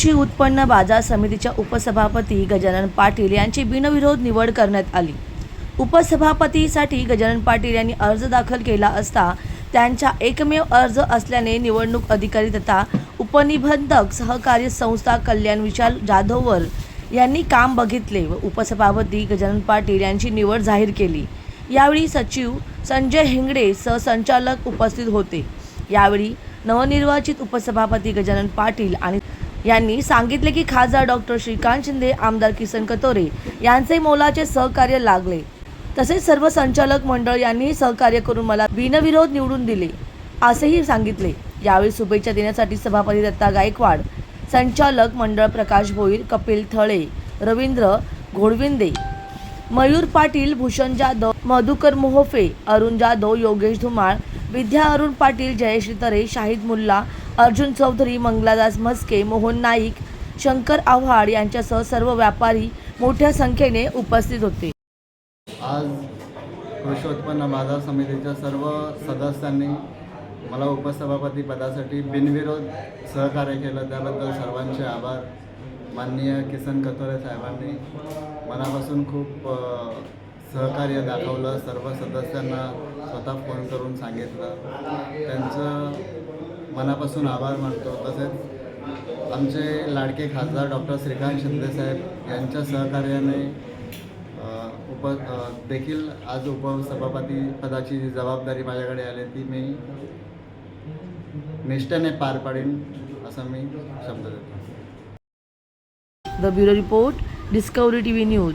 कृषी उत्पन्न बाजार समितीच्या उपसभापती गजानन पाटील यांची बिनविरोध निवड करण्यात आली. उपसभापतीसाठी गजानन पाटील यांनी अर्ज दाखल केला असता त्यांचा एकमेव अर्ज असल्याने निवडणूक अधिकारी तथा उपनिबंधक सहकार्य संस्था कल्याण विशाल जाधववर यांनी काम बघितले व उपसभापती गजानन पाटील यांची निवड जाहीर केली. यावेळी सचिव संजय हिंगडे सहसंचालक उपस्थित होते. यावेळी नवनिर्वाचित उपसभापती गजानन पाटील आणि यांनी सांगितले की खासदार डॉक्टर श्रीकांत शिंदे आमदार किसन कतोरे यांचे मोलाचे सहकार्य लागले. तसेच सर्व संचालक मंडळ यांनीही सहकार्य करून मला बिनविरोध निवडून दिले असेही सांगितले. यावेळी शुभेच्छा देण्यासाठी सभापती दत्ता गायकवाड संचालक मंडळ प्रकाश भोईर कपिल थळे रवींद्र घोडविंदे मयूर पाटील भूषण जाधव मधुकर मोहोफे अरुण जाधव योगेश धुमाळ विद्या अरुण पाटील जयश्री तरे शाहिद मुल्ला अर्जुन चौधरी मंगलादास म्हस्के मोहन नाईक शंकर आव्हाड यांच्यासह सर्व व्यापारी मोठ्या संख्येने उपस्थित होते. आज कृषी उत्पन्न बाजार समितीच्या सर्व सदस्यांनी मला उपसभापती पदासाठी बिनविरोध सहकार्य केलं. त्याबद्दल सर्वांचे आभार. माननीय किसन कतोरे साहेबांनी मनापासून खूप सहकार्य दाखवलं सर्व सदस्यांना स्वतः फोन करून सांगितलं. त्यांचं मनापासून आभार मानतो. तसेच आमचे लाडके खासदार डॉक्टर श्रीकांत शिंदेसाहेब यांच्या सहकार्याने उप देखील आज उपसभापती पदाची जी जबाबदारी माझ्याकडे आली ती मी निष्ठेने पार पाडीन असं मी शब्द देतो. The bureau report Discovery T V news.